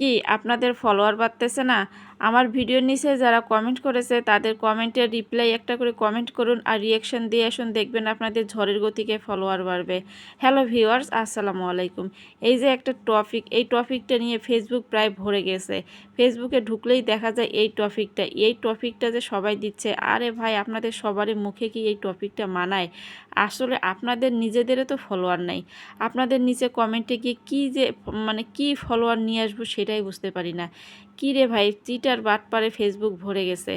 কি আপনাদের ফলোয়ার বাড়তেছে না? আমার ভিডিওর নিচে যারা কমেন্ট করেছে, তাদের কমেন্টের রিপ্লাই একটা করে কমেন্ট করুন আর রিয়াকশন দিয়ে আসুন, দেখবেন আপনাদের ঝড়ের গতিকে ফলোয়ার বাড়বে। হ্যালো ভিউয়ার্স আসসালামু আলাইকুম। এই যে একটা টপিক এই টপিকটা নিয়ে ফেসবুক প্রায় ভরে গেছে। ফেসবুকে ঢুকলেই দেখা যায় এই টপিকটা এই টপিকটা যে সবাই দিচ্ছে, আরে ভাই, আপনাদের সবারই মুখে কি এই টপিকটা মানায়? আসলে আপনাদের নিজেদেরও তো ফলোয়ার নাই। আপনাদের নিচে কমেন্টে গিয়ে কী যে মানে কি ফলোয়ার নিয়ে আসব সেটাই বুঝতে পারি না। কী রে ভাই, চিটার বাটপারে ফেসবুক ভরে গেছে।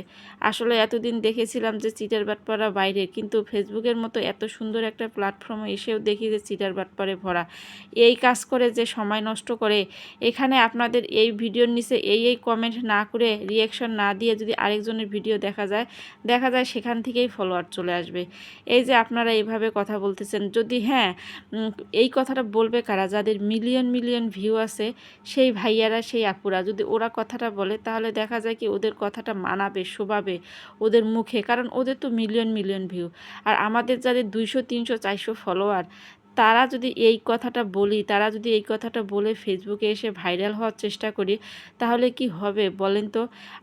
আসলে এতদিন দেখেছিলাম যে চিটার বাটপাড়া বাইরে, কিন্তু ফেসবুকের মতো এত সুন্দর একটা প্ল্যাটফর্মে এসেও দেখি যে চিটার বাটপারে ভরা। এই কাজ করে যে সময় নষ্ট করে, এখানে আপনাদের এই ভিডিওর নিচে এই এই কমেন্ট না করে রিয়াকশন না দিয়ে যদি আরেকজনের ভিডিও দেখা যায় দেখা যায় সেখান থেকেই ফলোয়ার চলে আসবে। এই যে আপনারা এইভাবে কথা বলতেছেন, যদি হ্যাঁ এই কথাটা বলবে কারা? যাদের মিলিয়ন মিলিয়ন ভিউ আছে, সেই ভাইয়ারা, সেই আপুরা, যদি ওরা কথাটা বলে, তাহলে দেখা যায় কি ওদের কথাটা মানাবে, শোভাবে ওদের মুখে। কারণ ওদের তো মিলিয়ন মিলিয়ন ভিউ আর আমাদের যাদের দুইশো, তিনশো, চারশো ফলোয়ার তারা যদি এই কথাটা বলি, তারা যদি এই কথাটা বলে ফেসবুকে এসে ভাইরাল হওয়ার চেষ্টা করি, তাহলে কি হবে বলেন তো?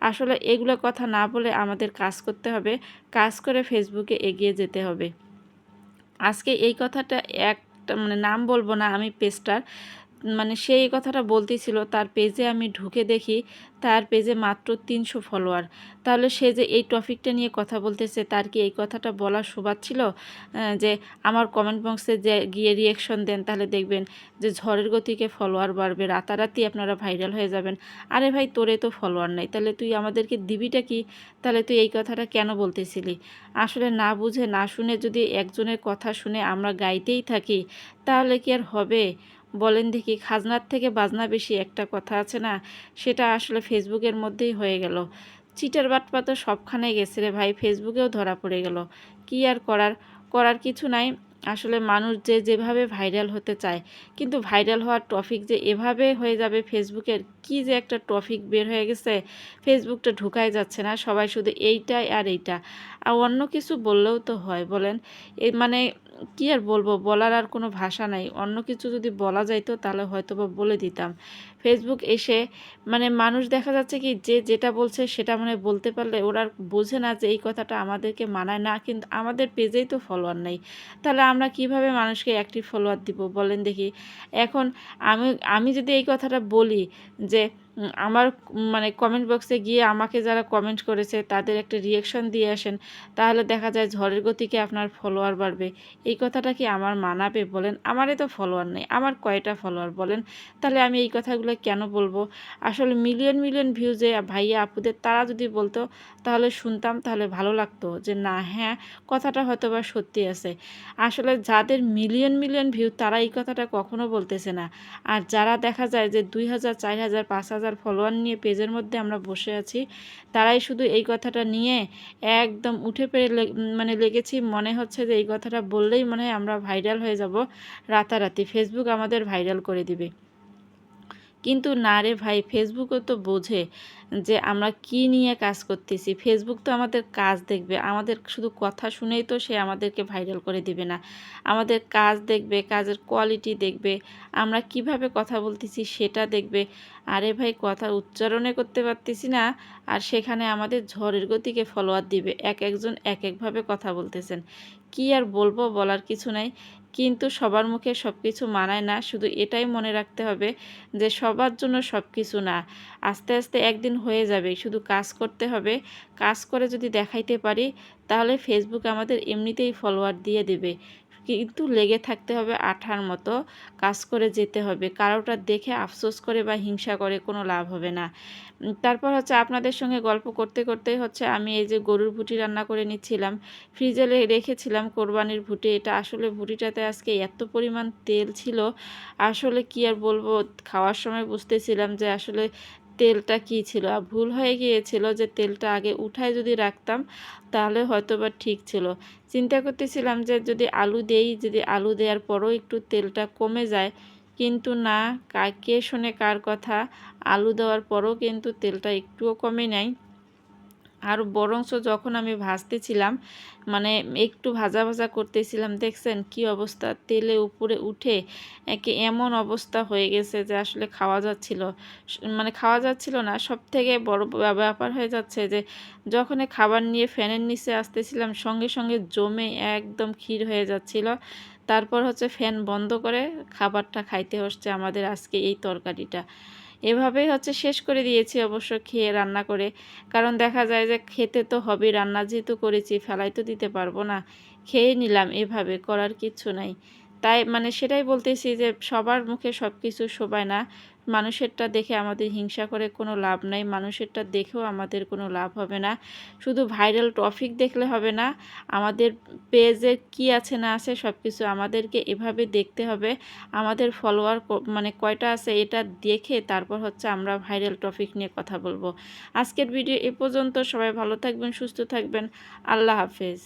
আসলে এগুলো কথা না বলে আমাদের কাজ করতে হবে, কাজ করে ফেসবুকে এগিয়ে যেতে হবে। আজকে এই কথাটা একটা মানে নাম বলব না আমি পেস্টার মানে সে এই কথাটা বলতেছিল, তার পেজে আমি ঢুকে দেখি, তার পেজে মাত্র তিনশো ফলোয়ার তাহলে সে যে এই টপিকটা নিয়ে কথা বলতেছে, তার কি এই কথাটা বলার সুবাদ ছিল? যে আমার কমেন্ট বক্সে যে গিয়ে রিয়েকশন দেন, তাহলে দেখবেন যে ঝড়ের গতিকে ফলোয়ার বাড়বে, রাতারাতি আপনারা ভাইরাল হয়ে যাবেন। আরে ভাই, তোরে তো ফলোয়ার নাই, তাহলে তুই আমাদেরকে দিবিটা কি? তাহলে তুই এই কথাটা কেন বলতেছিলি? আসলে না বুঝে, না শুনে যদি একজনের কথা শুনে আমরা গাইতেই থাকি, তাহলে কি আর হবে? বলেন দেখি, খাজনার থেকে বাজনা বেশি একটা কথা আছে না? সেটা আসলে ফেসবুকের মধ্যেই হয়ে গেল। চিটার বাটপা তো সবখানে গেছে রে ভাই, ফেসবুকেও ধরা পড়ে গেল। কি আর করার? করার কিছু নাই। আসলে মানুষ যে যেভাবে ভাইরাল হতে চায়, কিন্তু ভাইরাল হওয়ার টপিক যে এভাবে হয়ে যাবে ফেসবুকের কি যে একটা টপিক বের হয়ে গেছে, ফেসবুকটা ঢুকাই যাচ্ছে না, সবাই শুধু এইটাই আর এইটা। আর অন্য কিছু বললেও তো হয়, বলেন। এ মানে কি আর বলব, বলার আর কোনো ভাষা নাই। অন্য কিছু যদি বলা যাইতো তাহলে হয়তো বা বলে দিতাম। ফেসবুক এসে মানে মানুষ দেখা যাচ্ছে কি যে যেটা বলছে সেটা মানে বলতে পারলে ওরা বোঝে না যে এই কথাটা আমাদেরকে মানায় না, কিন্তু আমাদের পেজেই তো ফলোয়ার নেই। তাহলে আমরা কীভাবে মানুষকে অ্যাক্টিভ ফলোয়ার দিব বলেন দেখি। এখন আমি আমি যদি এই কথাটা বলি যে আমার মানে কমেন্ট বক্সে গিয়ে আমাকে যারা কমেন্ট করেছে, তাদের একটা রিয়েকশন দিয়ে আসেন, তাহলে দেখা যায় ঝড়ের গতিকে আপনার ফলোয়ার বাড়বে? এই কথাটা কি আমার মানাবে বলেন? আমারই তো ফলোয়ার নেই, আমার কয়টা ফলোয়ার বলেন? তাহলে আমি এই কথাগুলো কেন বলব? আসলে মিলিয়ন মিলিয়ন ভিউ যে ভাইয়া আপুদের, তারা যদি বলতো, তাহলে শুনতাম, তাহলে ভালো লাগতো যে না হ্যাঁ কথাটা হয়তো বা সত্যি আছে। আসলে যাদের মিলিয়ন মিলিয়ন ভিউ তারা এই কথাটা কখনো বলতেছে না। আর যারা দেখা যায় যে দুই হাজার, চার হাজার, পাঁচ হাজার ফলোয়ার নিয়ে পেজের মধ্যে আমরা বসে আছি। তারাই শুধু এই কথাটা নিয়ে একদম উঠে পেরে মানে লেগেছি। মনে হচ্ছে যে এই কথাটা বললেই মনে হয় আমরা ভাইরাল হয়ে যাব রাতারাতি। ফেসবুক আমাদের ভাইরাল করে দিবে। কিন্তু না রে ভাই ফেসবুকও তো বোঝে যে আমরা কি নিয়ে কাজ করতেছি। ফেসবুক তো আমাদের কাজ দেখবে। আমাদের শুধু কথা শুনেই তো সে আমাদেরকে ভাইরাল করে দিবে না। আমাদের কাজ দেখবে, কাজের কোয়ালিটি দেখবে, আমরা কীভাবে কথা বলতেছি সেটা দেখবে। আরে ভাই, কথা উচ্চারণে করতে পারতেছি না আর সেখানে আমাদের ঝড়ের গতিকে ফলোয়ার দিবে। এক একজন এক একভাবে কথা বলতেছেন। কি আর বলব বলার কিছু নাই। কিন্তু সবার মুখে সব কিছু মানায় না। শুধু এটাই মনে রাখতে হবে যে সবার জন্য সব কিছু না। আস্তে আস্তে একদিন হয়ে যাবে, শুধু কাজ করতে হবে। কাজ করে যদি দেখাইতে পারি, তাহলে ফেসবুক আমাদের এমনিতেই ফলোয়ার দিয়ে দেবে। কিন্তু লেগে থাকতে হবে আঠার মতো কাজ করে যেতে হবে। কারোটা দেখে আফসোস করে বা হিংসা করে কোনো লাভ হবে না। তারপর হচ্ছে আপনাদের সঙ্গে গল্প করতে করতে হচ্ছে আমি এই যে গরুর ভুটি রান্না করে নিচ্ছিলাম, ফ্রিজে রেখেছিলাম কোরবানির ভুটি। এটা আসলে ভুটিটাতে আজকে এত পরিমাণ তেল ছিল, আসলে কি আর বলব? খাওয়ার সময় বুঝতেছিলাম যে আসলে তেলটা কি ছিল? আর ভুল হয়ে গিয়েছিল যে তেলটা আগে উঠায় যদি রাখতাম, তাহলে হয়তো বা ঠিক ছিল। চিন্তা করতেছিলাম যে যদি আলু দেই, যদি আলু দেওয়ার পরও একটু তেলটা কমে যায়, কিন্তু না কে শুনে কার কথা? আলু দেওয়ার পরও কিন্তু তেলটা একটুও কমে নাই। আর বরঞ্চ যখন আমি ভাজতেছিলাম মানে একটু ভাজা ভাজা করতেছিলাম, দেখছেন কি অবস্থা? তেলে উপরে উঠে একে এমন অবস্থা হয়ে গেছে যে আসলে খাওয়া যাচ্ছিল। মানে খাওয়া যাচ্ছিল না সব থেকে বড় ব্যাপার হয়ে যাচ্ছে যে যখন খাবার নিয়ে ফ্যানের নিচে আসতেছিলাম, সঙ্গে সঙ্গে জমে একদম ক্ষীর হয়ে যাচ্ছিল। তারপর হচ্ছে ফ্যান বন্ধ করে খাবারটা খাইতে হচ্ছে আমাদের আজকে এই তরকারিটা। এভাবেই হচ্ছে শেষ করে দিয়েছি অবশ্য খেয়ে রান্না করে। কারণ দেখা যায় যে খেতে তো হবে, রান্না যেহেতু করেছি ফেলাই তো দিতে পারব না। খেয়ে নিলাম এভাবে, করার কিচ্ছু নাই। তাই মানে সেটাই বলতেছি যে সবার মুখে সব কিছু শোবায় না। মানুষেরটা দেখে আমাদের হিংসা করে কোনো লাভ নাই, মানুষেরটা দেখেও আমাদের কোনো লাভ হবে না। শুধু ভাইরাল টপিক দেখলে হবে না, আমাদের পেজে কি আছে না আছে সব কিছু আমাদেরকে এভাবে দেখতে হবে। আমাদের ফলোয়ার মানে কয়টা আছে এটা দেখে তারপর হচ্ছে আমরা ভাইরাল টপিক নিয়ে কথা বলব। আজকের ভিডিও এ পর্যন্ত, সবাই ভালো থাকবেন, সুস্থ থাকবেন, আল্লাহ হাফেজ।